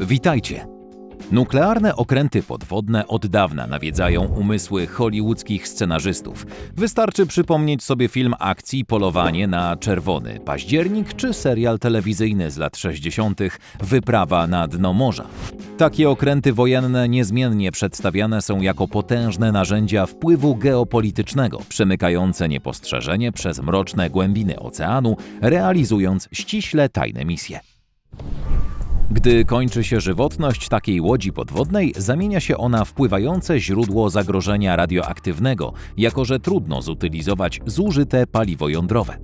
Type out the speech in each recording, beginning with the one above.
Witajcie! Nuklearne okręty podwodne od dawna nawiedzają umysły hollywoodzkich scenarzystów. Wystarczy przypomnieć sobie film akcji Polowanie na czerwony październik czy serial telewizyjny z lat 60. Wyprawa na dno morza. Takie okręty wojenne niezmiennie przedstawiane są jako potężne narzędzia wpływu geopolitycznego, przemykające niepostrzeżenie przez mroczne głębiny oceanu, realizując ściśle tajne misje. Gdy kończy się żywotność takiej łodzi podwodnej, zamienia się ona w pływające źródło zagrożenia radioaktywnego, jako że trudno zutylizować zużyte paliwo jądrowe.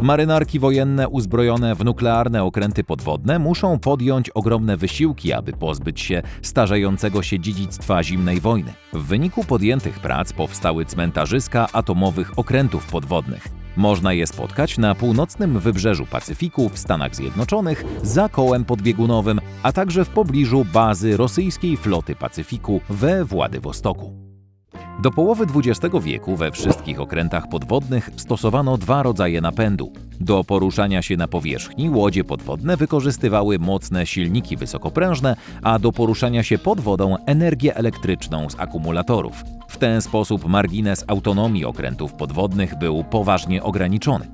Marynarki wojenne uzbrojone w nuklearne okręty podwodne muszą podjąć ogromne wysiłki, aby pozbyć się starzejącego się dziedzictwa zimnej wojny. W wyniku podjętych prac powstały cmentarzyska atomowych okrętów podwodnych. Można je spotkać na północnym wybrzeżu Pacyfiku w Stanach Zjednoczonych za kołem podbiegunowym, a także w pobliżu bazy rosyjskiej floty Pacyfiku we Władywostoku. Do połowy XX wieku we wszystkich okrętach podwodnych stosowano dwa rodzaje napędu. Do poruszania się na powierzchni łodzie podwodne wykorzystywały mocne silniki wysokoprężne, a do poruszania się pod wodą energię elektryczną z akumulatorów. W ten sposób margines autonomii okrętów podwodnych był poważnie ograniczony.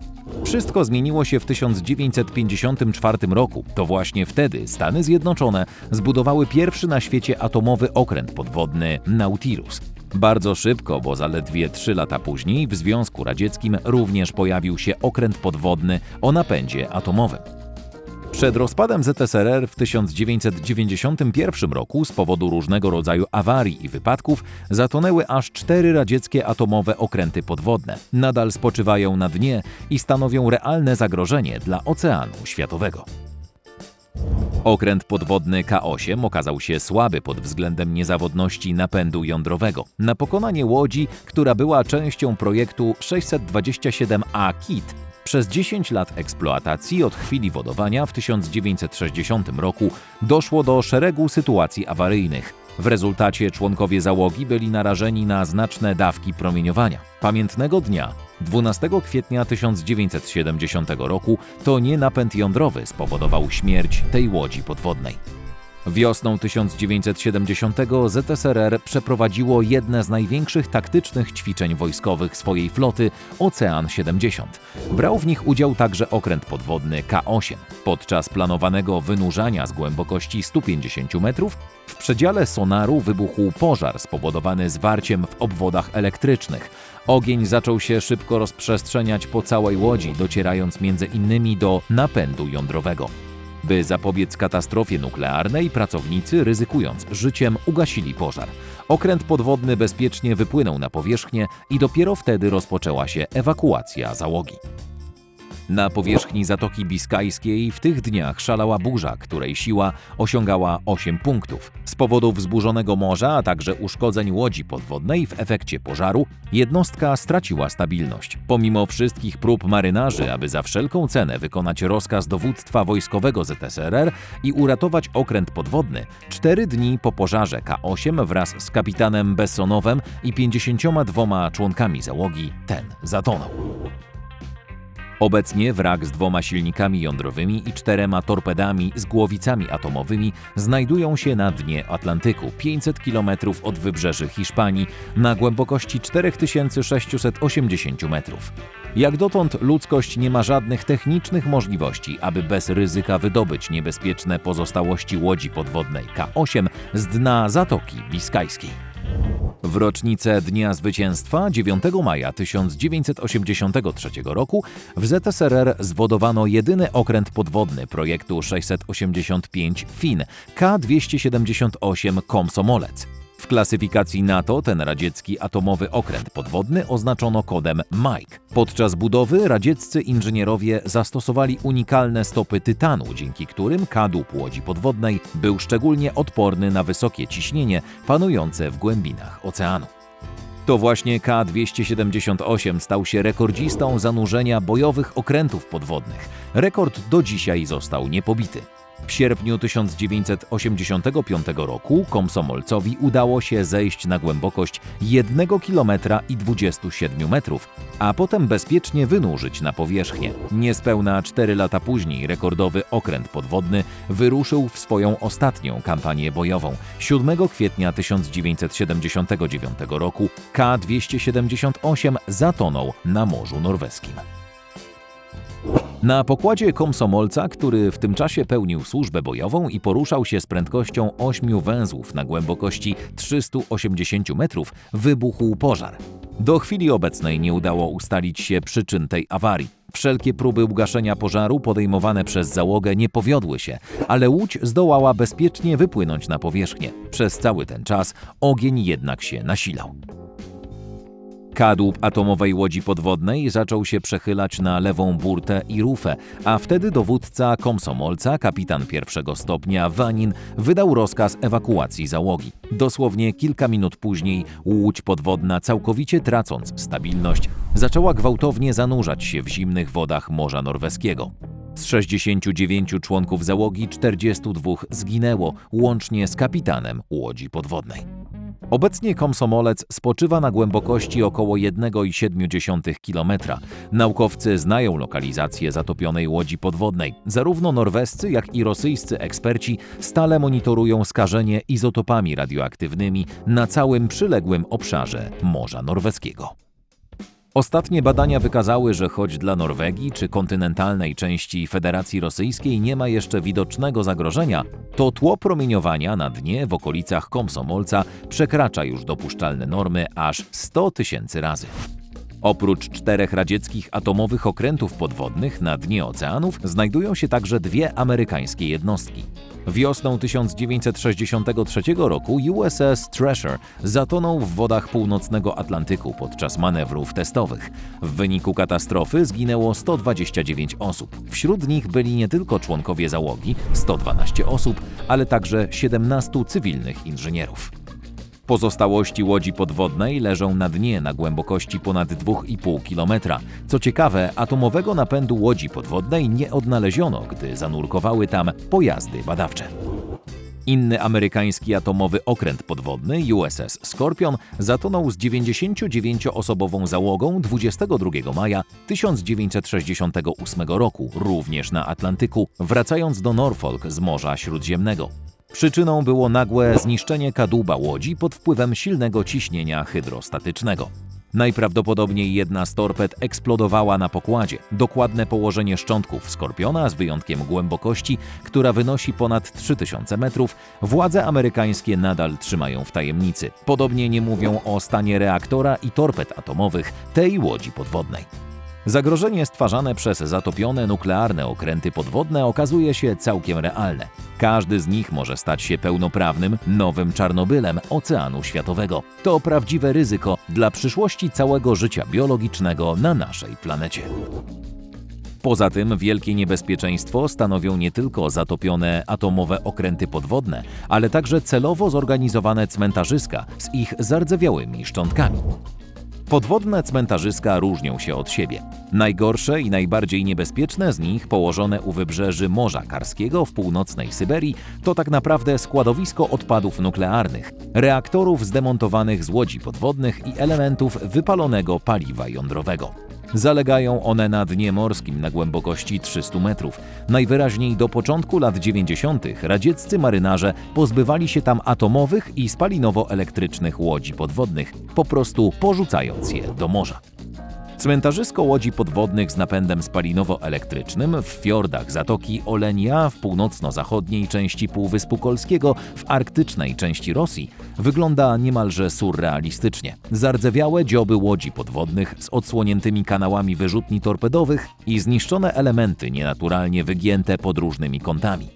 Wszystko zmieniło się w 1954 roku. To właśnie wtedy Stany Zjednoczone zbudowały pierwszy na świecie atomowy okręt podwodny Nautilus. Bardzo szybko, bo zaledwie 3 lata później w Związku Radzieckim również pojawił się okręt podwodny o napędzie atomowym. Przed rozpadem ZSRR w 1991 roku z powodu różnego rodzaju awarii i wypadków zatonęły aż cztery radzieckie atomowe okręty podwodne. Nadal spoczywają na dnie i stanowią realne zagrożenie dla oceanu światowego. Okręt podwodny K8 okazał się słaby pod względem niezawodności napędu jądrowego. Na pokonanie łodzi, która była częścią projektu 627A KIT, przez 10 lat eksploatacji od chwili wodowania w 1960 roku doszło do szeregu sytuacji awaryjnych. W rezultacie członkowie załogi byli narażeni na znaczne dawki promieniowania. Pamiętnego dnia, 12 kwietnia 1970 roku, to nie napęd jądrowy spowodował śmierć tej łodzi podwodnej. Wiosną 1970 ZSRR przeprowadziło jedne z największych taktycznych ćwiczeń wojskowych swojej floty Ocean 70. Brał w nich udział także okręt podwodny K8. Podczas planowanego wynurzania z głębokości 150 metrów w przedziale sonaru wybuchł pożar spowodowany zwarciem w obwodach elektrycznych. Ogień zaczął się szybko rozprzestrzeniać po całej łodzi, docierając między innymi do napędu jądrowego. By zapobiec katastrofie nuklearnej, pracownicy, ryzykując życiem, ugasili pożar. Okręt podwodny bezpiecznie wypłynął na powierzchnię i dopiero wtedy rozpoczęła się ewakuacja załogi. Na powierzchni Zatoki Biskajskiej w tych dniach szalała burza, której siła osiągała 8 punktów. Z powodu wzburzonego morza, a także uszkodzeń łodzi podwodnej w efekcie pożaru, jednostka straciła stabilność. Pomimo wszystkich prób marynarzy, aby za wszelką cenę wykonać rozkaz dowództwa wojskowego ZSRR i uratować okręt podwodny, cztery dni po pożarze K8 wraz z kapitanem Bessonowem i 52 członkami załogi ten zatonął. Obecnie wrak z dwoma silnikami jądrowymi i czterema torpedami z głowicami atomowymi znajdują się na dnie Atlantyku, 500 km od wybrzeży Hiszpanii, na głębokości 4680 metrów. Jak dotąd ludzkość nie ma żadnych technicznych możliwości, aby bez ryzyka wydobyć niebezpieczne pozostałości łodzi podwodnej K8 z dna Zatoki Biskajskiej. W rocznicę Dnia Zwycięstwa 9 maja 1983 roku w ZSRR zwodowano jedyny okręt podwodny projektu 685 FIN K-278 Komsomolec. W klasyfikacji NATO ten radziecki atomowy okręt podwodny oznaczono kodem Mike. Podczas budowy radzieccy inżynierowie zastosowali unikalne stopy tytanu, dzięki którym kadłub łodzi podwodnej był szczególnie odporny na wysokie ciśnienie panujące w głębinach oceanu. To właśnie K-278 stał się rekordzistą zanurzenia bojowych okrętów podwodnych. Rekord do dzisiaj został niepobity. W sierpniu 1985 roku komsomolcowi udało się zejść na głębokość 1 km i 27 metrów, a potem bezpiecznie wynurzyć na powierzchnię. Niespełna 4 lata później rekordowy okręt podwodny wyruszył w swoją ostatnią kampanię bojową. 7 kwietnia 1979 roku K-278 zatonął na Morzu Norweskim. Na pokładzie komsomolca, który w tym czasie pełnił służbę bojową i poruszał się z prędkością 8 węzłów na głębokości 380 metrów, wybuchł pożar. Do chwili obecnej nie udało ustalić się przyczyn tej awarii. Wszelkie próby ugaszenia pożaru podejmowane przez załogę nie powiodły się, ale łódź zdołała bezpiecznie wypłynąć na powierzchnię. Przez cały ten czas ogień jednak się nasilał. Kadłub atomowej łodzi podwodnej zaczął się przechylać na lewą burtę i rufę, a wtedy dowódca komsomolca, kapitan pierwszego stopnia Wanin, wydał rozkaz ewakuacji załogi. Dosłownie kilka minut później łódź podwodna, całkowicie tracąc stabilność, zaczęła gwałtownie zanurzać się w zimnych wodach Morza Norweskiego. Z 69 członków załogi 42 zginęło, łącznie z kapitanem łodzi podwodnej. Obecnie komsomolec spoczywa na głębokości około 1,7 km. Naukowcy znają lokalizację zatopionej łodzi podwodnej. Zarówno norwescy, jak i rosyjscy eksperci stale monitorują skażenie izotopami radioaktywnymi na całym przyległym obszarze Morza Norweskiego. Ostatnie badania wykazały, że choć dla Norwegii czy kontynentalnej części Federacji Rosyjskiej nie ma jeszcze widocznego zagrożenia, to tło promieniowania na dnie w okolicach Komsomolca przekracza już dopuszczalne normy aż 100 tysięcy razy. Oprócz czterech radzieckich atomowych okrętów podwodnych na dnie oceanów znajdują się także dwie amerykańskie jednostki. Wiosną 1963 roku USS Treasure zatonął w wodach północnego Atlantyku podczas manewrów testowych. W wyniku katastrofy zginęło 129 osób. Wśród nich byli nie tylko członkowie załogi 112 osób, ale także 17 cywilnych inżynierów. Pozostałości łodzi podwodnej leżą na dnie na głębokości ponad 2,5 km. Co ciekawe, atomowego napędu łodzi podwodnej nie odnaleziono, gdy zanurkowały tam pojazdy badawcze. Inny amerykański atomowy okręt podwodny USS Scorpion zatonął z 99-osobową załogą 22 maja 1968 roku, również na Atlantyku, wracając do Norfolk z Morza Śródziemnego. Przyczyną było nagłe zniszczenie kadłuba łodzi pod wpływem silnego ciśnienia hydrostatycznego. Najprawdopodobniej jedna z torped eksplodowała na pokładzie. Dokładne położenie szczątków skorpiona, z wyjątkiem głębokości, która wynosi ponad 3000 metrów, władze amerykańskie nadal trzymają w tajemnicy. Podobnie nie mówią o stanie reaktora i torped atomowych tej łodzi podwodnej. Zagrożenie stwarzane przez zatopione nuklearne okręty podwodne okazuje się całkiem realne. Każdy z nich może stać się pełnoprawnym, nowym Czarnobylem Oceanu Światowego. To prawdziwe ryzyko dla przyszłości całego życia biologicznego na naszej planecie. Poza tym wielkie niebezpieczeństwo stanowią nie tylko zatopione atomowe okręty podwodne, ale także celowo zorganizowane cmentarzyska z ich zardzewiałymi szczątkami. Podwodne cmentarzyska różnią się od siebie. Najgorsze i najbardziej niebezpieczne z nich, położone u wybrzeży Morza Karskiego w północnej Syberii, to tak naprawdę składowisko odpadów nuklearnych, reaktorów zdemontowanych z łodzi podwodnych i elementów wypalonego paliwa jądrowego. Zalegają one na dnie morskim na głębokości 300 metrów. Najwyraźniej do początku lat 90. radzieccy marynarze pozbywali się tam atomowych i spalinowo-elektrycznych łodzi podwodnych, po prostu porzucając je do morza. Cmentarzysko łodzi podwodnych z napędem spalinowo-elektrycznym w fiordach Zatoki Olenia w północno-zachodniej części Półwyspu Kolskiego w arktycznej części Rosji wygląda niemalże surrealistycznie. Zardzewiałe dzioby łodzi podwodnych z odsłoniętymi kanałami wyrzutni torpedowych i zniszczone elementy nienaturalnie wygięte pod różnymi kątami.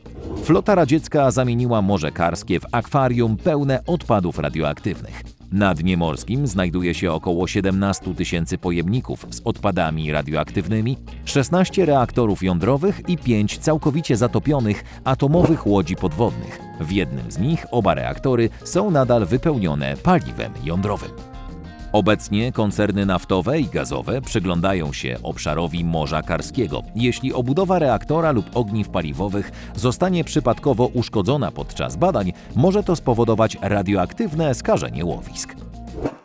Flota radziecka zamieniła Morze Karskie w akwarium pełne odpadów radioaktywnych. Na dnie morskim znajduje się około 17 tysięcy pojemników z odpadami radioaktywnymi, 16 reaktorów jądrowych i 5 całkowicie zatopionych atomowych łodzi podwodnych. W jednym z nich oba reaktory są nadal wypełnione paliwem jądrowym. Obecnie koncerny naftowe i gazowe przyglądają się obszarowi Morza Karskiego. Jeśli obudowa reaktora lub ogniw paliwowych zostanie przypadkowo uszkodzona podczas badań, może to spowodować radioaktywne skażenie łowisk.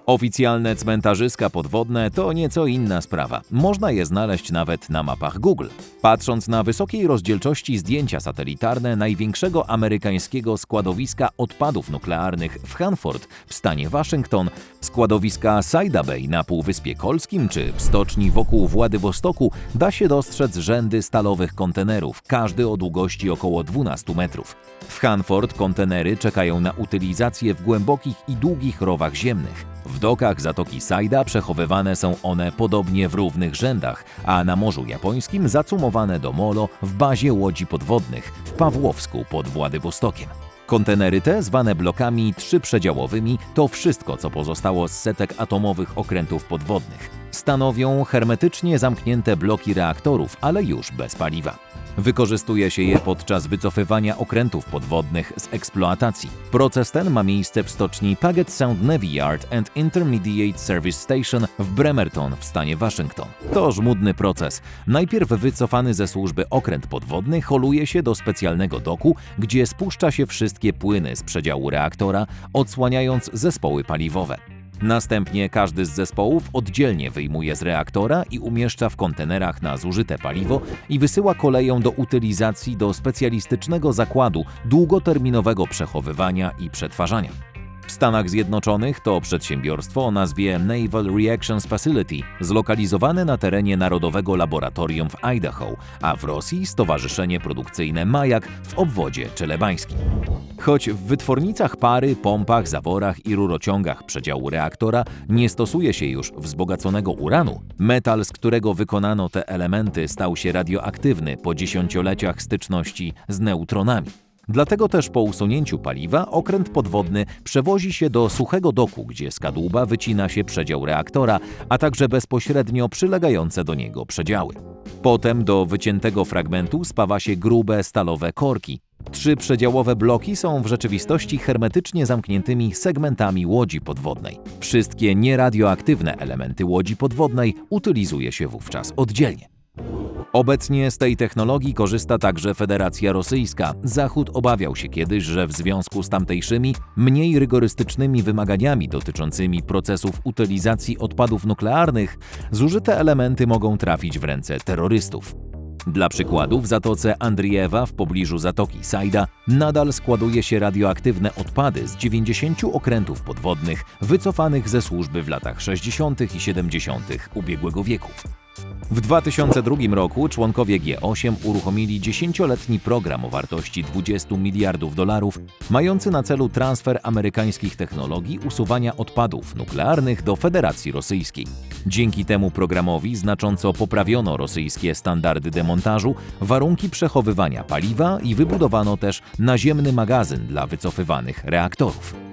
Oficjalne cmentarzyska podwodne to nieco inna sprawa. Można je znaleźć nawet na mapach Google. Patrząc na wysokiej rozdzielczości zdjęcia satelitarne największego amerykańskiego składowiska odpadów nuklearnych w Hanford w stanie Waszyngton, składowiska Saida Bay na Półwyspie Kolskim czy w stoczni wokół Władywostoku da się dostrzec rzędy stalowych kontenerów, każdy o długości około 12 metrów. W Hanford kontenery czekają na utylizację w głębokich i długich rowach ziemnych. W dokach Zatoki Saida przechowywane są one podobnie w równych rzędach, a na Morzu Japońskim zacumowane do molo w bazie łodzi podwodnych w Pawłowsku pod Władywostokiem. Kontenery te, zwane blokami trzyprzedziałowymi, to wszystko, co pozostało z setek atomowych okrętów podwodnych. Stanowią hermetycznie zamknięte bloki reaktorów, ale już bez paliwa. Wykorzystuje się je podczas wycofywania okrętów podwodnych z eksploatacji. Proces ten ma miejsce w stoczni Puget Sound Navy Yard and Intermediate Service Station w Bremerton w stanie Waszyngton. To żmudny proces. Najpierw wycofany ze służby okręt podwodny holuje się do specjalnego doku, gdzie spuszcza się wszystkie płyny z przedziału reaktora, odsłaniając zespoły paliwowe. Następnie każdy z zespołów oddzielnie wyjmuje z reaktora i umieszcza w kontenerach na zużyte paliwo i wysyła koleją do utylizacji do specjalistycznego zakładu długoterminowego przechowywania i przetwarzania. W Stanach Zjednoczonych to przedsiębiorstwo o nazwie Naval Reactions Facility, zlokalizowane na terenie Narodowego Laboratorium w Idaho, a w Rosji Stowarzyszenie Produkcyjne Majak w obwodzie czelebańskim. Choć w wytwornicach pary, pompach, zaworach i rurociągach przedziału reaktora nie stosuje się już wzbogaconego uranu, metal, z którego wykonano te elementy, stał się radioaktywny po dziesięcioleciach styczności z neutronami. Dlatego też po usunięciu paliwa okręt podwodny przewozi się do suchego doku, gdzie z kadłuba wycina się przedział reaktora, a także bezpośrednio przylegające do niego przedziały. Potem do wyciętego fragmentu spawa się grube stalowe korki. Trzy przedziałowe bloki są w rzeczywistości hermetycznie zamkniętymi segmentami łodzi podwodnej. Wszystkie nieradioaktywne elementy łodzi podwodnej utylizuje się wówczas oddzielnie. Obecnie z tej technologii korzysta także Federacja Rosyjska. Zachód obawiał się kiedyś, że w związku z tamtejszymi, mniej rygorystycznymi wymaganiami dotyczącymi procesów utylizacji odpadów nuklearnych, zużyte elementy mogą trafić w ręce terrorystów. Dla przykładu, w zatoce Andriewa w pobliżu zatoki Sajda nadal składuje się radioaktywne odpady z 90 okrętów podwodnych wycofanych ze służby w latach 60. i 70. ubiegłego wieku. W 2002 roku członkowie G8 uruchomili dziesięcioletni program o wartości 20 miliardów dolarów, mający na celu transfer amerykańskich technologii usuwania odpadów nuklearnych do Federacji Rosyjskiej. Dzięki temu programowi znacząco poprawiono rosyjskie standardy demontażu, warunki przechowywania paliwa i wybudowano też naziemny magazyn dla wycofywanych reaktorów.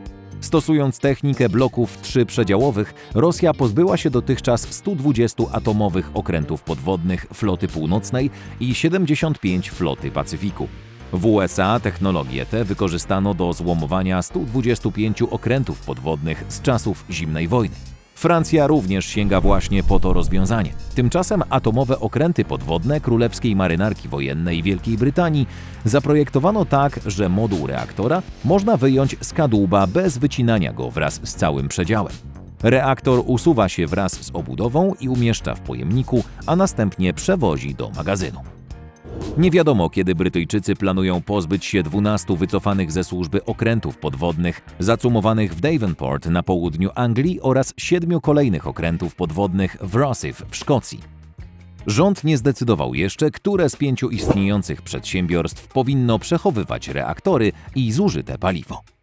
Stosując technikę bloków trzyprzedziałowych, Rosja pozbyła się dotychczas 120 atomowych okrętów podwodnych floty północnej i 75 floty Pacyfiku. W USA technologię tę wykorzystano do złomowania 125 okrętów podwodnych z czasów zimnej wojny. Francja również sięga właśnie po to rozwiązanie. Tymczasem atomowe okręty podwodne Królewskiej Marynarki Wojennej Wielkiej Brytanii zaprojektowano tak, że moduł reaktora można wyjąć z kadłuba bez wycinania go wraz z całym przedziałem. Reaktor usuwa się wraz z obudową i umieszcza w pojemniku, a następnie przewozi do magazynu. Nie wiadomo, kiedy Brytyjczycy planują pozbyć się 12 wycofanych ze służby okrętów podwodnych, zacumowanych w Davenport na południu Anglii oraz siedmiu kolejnych okrętów podwodnych w Rosyth w Szkocji. Rząd nie zdecydował jeszcze, które z pięciu istniejących przedsiębiorstw powinno przechowywać reaktory i zużyte paliwo.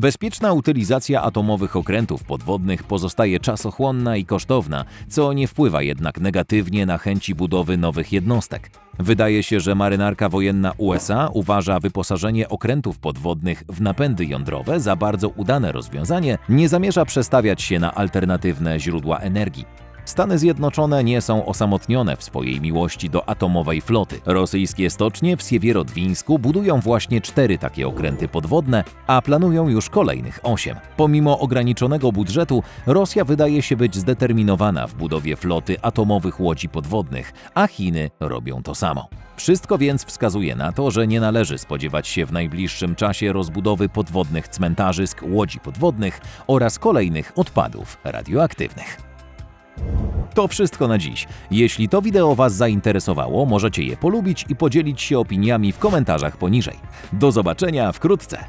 Bezpieczna utylizacja atomowych okrętów podwodnych pozostaje czasochłonna i kosztowna, co nie wpływa jednak negatywnie na chęci budowy nowych jednostek. Wydaje się, że marynarka wojenna USA uważa wyposażenie okrętów podwodnych w napędy jądrowe za bardzo udane rozwiązanie, nie zamierza przestawiać się na alternatywne źródła energii. Stany Zjednoczone nie są osamotnione w swojej miłości do atomowej floty. Rosyjskie stocznie w Siewierodwińsku budują właśnie cztery takie okręty podwodne, a planują już kolejnych osiem. Pomimo ograniczonego budżetu, Rosja wydaje się być zdeterminowana w budowie floty atomowych łodzi podwodnych, a Chiny robią to samo. Wszystko więc wskazuje na to, że nie należy spodziewać się w najbliższym czasie rozbudowy podwodnych cmentarzysk, łodzi podwodnych oraz kolejnych odpadów radioaktywnych. To wszystko na dziś. Jeśli to wideo Was zainteresowało, możecie je polubić i podzielić się opiniami w komentarzach poniżej. Do zobaczenia wkrótce.